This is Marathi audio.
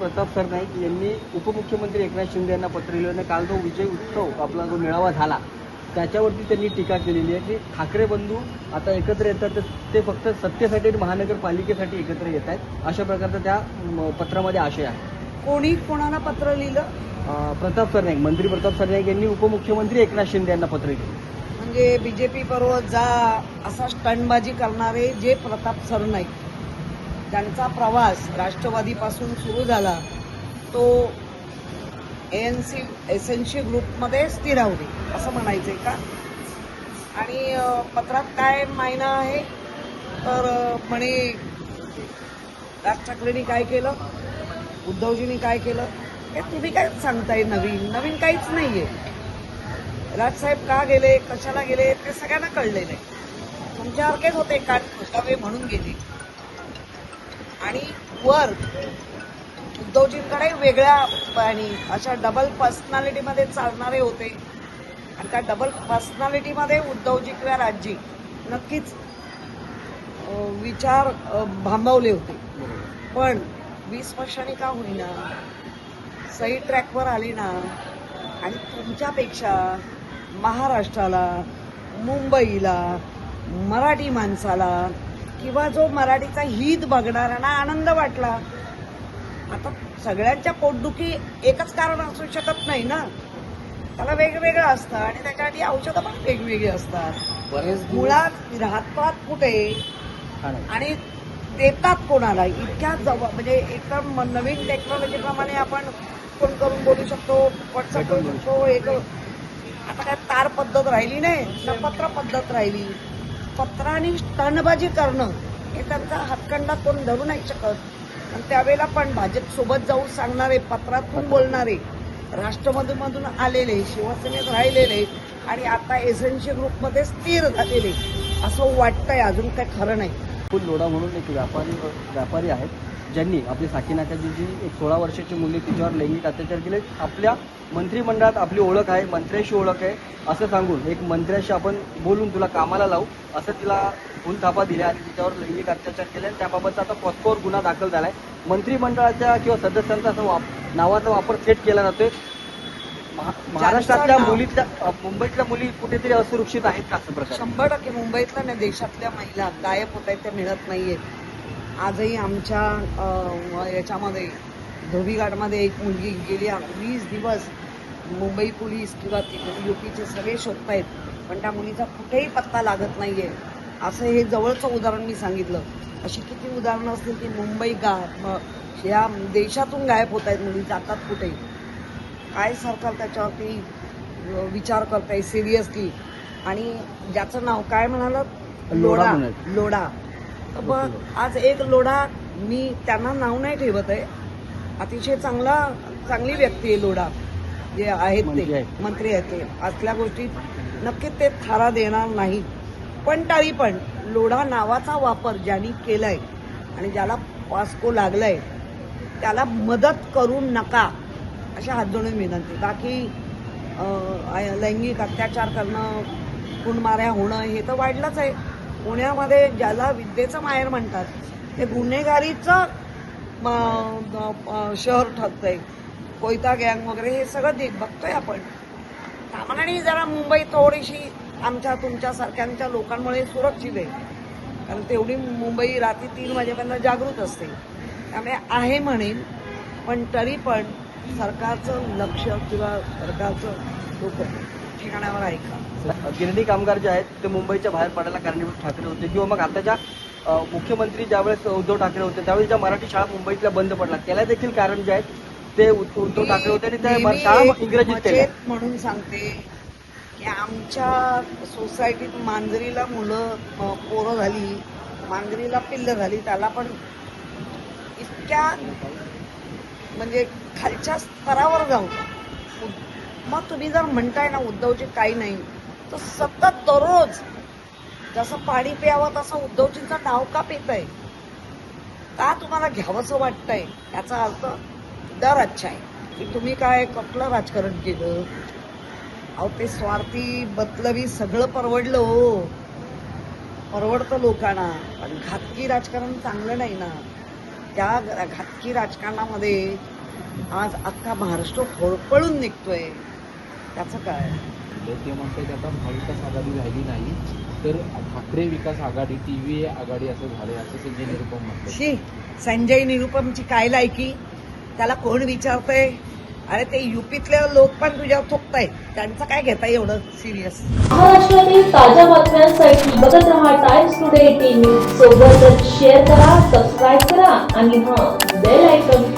प्रताप सरनाईक यांनी उपमुख्यमंत्री एकनाथ शिंदे यांना पत्र लिहिलं आणि काल जो विजय उत्सव आपला जो मेळावा झाला त्याच्यावरती त्यांनी टीका केलेली आहे की ठाकरे बंधू आता एकत्र येतात तर ते फक्त सत्तेसाठी आणि महानगरपालिकेसाठी एकत्र येत आहेत. अशा प्रकारचा त्या पत्रामध्ये आशय आहे. कोणी कोणाला पत्र लिहिलं? प्रताप सरनाईक मंत्री प्रताप सरनाईक यांनी उपमुख्यमंत्री एकनाथ शिंदे यांना पत्र लिहिलं. म्हणजे बीजेपी बरोबर जा असा स्टंटबाजी करणारे जे प्रताप सरनाईक. त्यांचा प्रवास राष्ट्रवादीपासून सुरू झाला तो N C S N C ग्रुपमध्ये स्थिरावली असं म्हणायचं आहे का? आणि पत्रात काय मायना आहे? तर म्हणे राज ठाकरेंनी काय केलं? उद्धवजींनी काय केलं? हे तुम्ही काय सांगताय नवीन? नवीन काहीच नाही आहे राजसाहेब का गेले? कशाला गेले? ते सगळ्यांना कळलेलं आहे. तुमच्यासारखेच होते काल म्हणून गेले. आणि वर उद्धवजींकडे वेगळ्या आणि अशा डबल पर्सनॅलिटीमध्ये चालणारे होते. आणि त्या डबल पर्सनॅलिटीमध्ये उद्धवजी किंवा राजजी नक्कीच विचार भांबवले होते. पण वीस वर्षांनी का होईना सही ट्रॅकवर आली ना आणि तुमच्यापेक्षा महाराष्ट्राला मुंबईला मराठी माणसाला किंवा जो मराठीचा हित बघणाऱ्यांना आनंद वाटला आता सगळ्यांच्या पोटदुखी एकच कारण असू शकत नाही ना. त्याला वेगवेगळं असतं आणि त्याच्यासाठी औषधं पण वेगवेगळी असतात. बरेच मुळात राहतात कुठे. आणि देतात कोणाला? इतक्या जवळ म्हणजे एकदम नवीन टेक्नॉलॉजी प्रमाणे आपण फोन करून बोलू शकतो व्हॉट्सअप करू शकतो एक आता काय तार पद्धत राहिली नाही पत्र पद्धत राहिली. पत्राने स्टनबाजी करणं हे त्यांचा हातखंडा कोण धरू नाही शकत. आणि त्यावेळेला पण भाजप सोबत जाऊन सांगणारे पत्रातून बोलणारे राष्ट्रमधून आलेले शिवसेनेत राहिलेले आणि आता एसएनसी ग्रुपमध्ये स्थिर झालेले असं वाटतंय अजून काय खरं नाही. फुल लोडा म्हणून एक व्यापारी व्यापारी आहेत. ज्यांनी आपली साकीनाकाची जी एक सोळा वर्षाची मुलगी तिच्यावर लैंगिक अत्याचार केले आपल्या मंत्रिमंडळात आपली ओळख आहे मंत्र्याशी ओळख आहे असं सांगून एक मंत्र्याशी आपण बोलून तुला कामाला लावू असं तिला फुलथापा दिल्या आणि तिच्यावर लैंगिक अत्याचार केले. आणि त्याबाबतचा आता पॉस्कोवर गुन्हा दाखल झालाय. मंत्रिमंडळाच्या किंवा सदस्यांचा असा वाप नावाचा वापर थेट केला जातोय. महा- महाराष्ट्रातल्या अ, मुंबईतल्या मुली कुठेतरी असुरक्षित आहेत का असं प्रकार? शंभर टक्के मुंबईतल्या नाही देशातल्या महिला गायब होत आहेत त्या मिळत नाहीयेत. आजही आमच्या याच्यामध्ये धोबीघाटमध्ये एक मुलगी गेली वीस दिवस मुंबई पोलीस किंवा युपीचे सगळे शोधतायत पण त्या मुलीचा कुठेही पत्ता लागत नाहीये. असं हे जवळचं उदाहरण मी सांगितलं. अशी किती उदाहरणं असतील की मुंबई गा या देशातून गायब होत आहेत मुली जातात कुठे काय सरकार त्याच्यावरती विचार करत आहे सिरियसली आणि ज्याचं नाव काय म्हणालं लोढा लोढा. आज एक लोढा मी त्यांना नाव नाही ठेवत आहे. अतिशय चांगला चांगली व्यक्ती आहे लोढा. जे आहेत ते. मंत्री आहेत ते. असल्या गोष्टीत नक्कीच ते थारा देणार नाही. पण तरी पण लोढा नावाचा वापर ज्यांनी केलाय आणि ज्याला पास्को लागलाय त्याला मदत करू नका अशा हात जोडून विनंती. बाकी लैंगिक अत्याचार करणं खूनमाऱ्या होणं हे तर वाढलंच आहे. पुण्यामध्ये ज्याला विद्येचं माहेर म्हणतात ते गुन्हेगारीचं शहर ठरतंय. कोयता गँग वगैरे हे सगळं दे बघतोय आपण. आणि जरा मुंबई थोडीशी आमच्या तुमच्यासारख्यांच्या लोकांमुळे सुरक्षित आहे. कारण तेवढी मुंबई रात्री तीन वाजेपर्यंत जागृत असते. त्यामुळे आहे म्हणेन पण तरी पण सरकारचं लक्ष किंवा सरकारचं लोक ठिकाणावर ऐका गिरणी कामगार जे आहेत ते मुंबईच्या बाहेर पडायला कारणीभूत ठाकरे होते. किंवा मग आताच्या मुख्यमंत्री ज्यावेळेस उद्धव ठाकरे होते त्यावेळेस ज्या मराठी शाळा मुंबईतल्या बंद पडल्या. त्याला देखील कारण जे आहेत ते उद्ध- उद्धव ठाकरे होते आणि त्या शाळा इंग्रजीत म्हणून सांगते की आमच्या सोसायटीत मांजरीला मुलं पोरं झाली मांजरीला पिल्ल झाली त्याला पण इतक्या म्हणजे खालच्या स्तरावर जाऊ मग तुम्ही जर म्हणताय ना उद्धवजी काही नाही तर सतत दररोज जसं पाणी प्यावं तसं उद्धवजींचं नाव का पित आहे का तुम्हाला घ्यावंसं वाटतंय? याचा अर्थ दर अच्छा आहे. की तुम्ही काय कुठलं राजकारण केलं? अहो ते स्वार्थी बतलवी सगळं परवडलं हो. परवडतं लोकांना. पण घातकी राजकारण चांगलं नाही ना. त्या घातकी राजकारणामध्ये आज अख्खा महाराष्ट्र होळपळून निघतोय. त्याचं काय? ते म्हणतात आता महाविकास आघाडी राहिली नाही तर ठाकरे विकास आघाडी टीव्ही आघाडी असं झाले असं संजय निरुपम म्हटलं शी संजय निरुपमची काय लायकी? त्याला कोण विचारतंय? अरे ते युपीतले लोक पण तुझ्यावर थोपतायत त्यांचं काय घेता एवढं सिरियस महाराष्ट्रातील ताज्या बातम्यांसाठी बघत रहा टाइम्स टुडे टीव्ही सोबतच शेअर करा सबस्क्राईब करा आणि हां बेल आयकॉन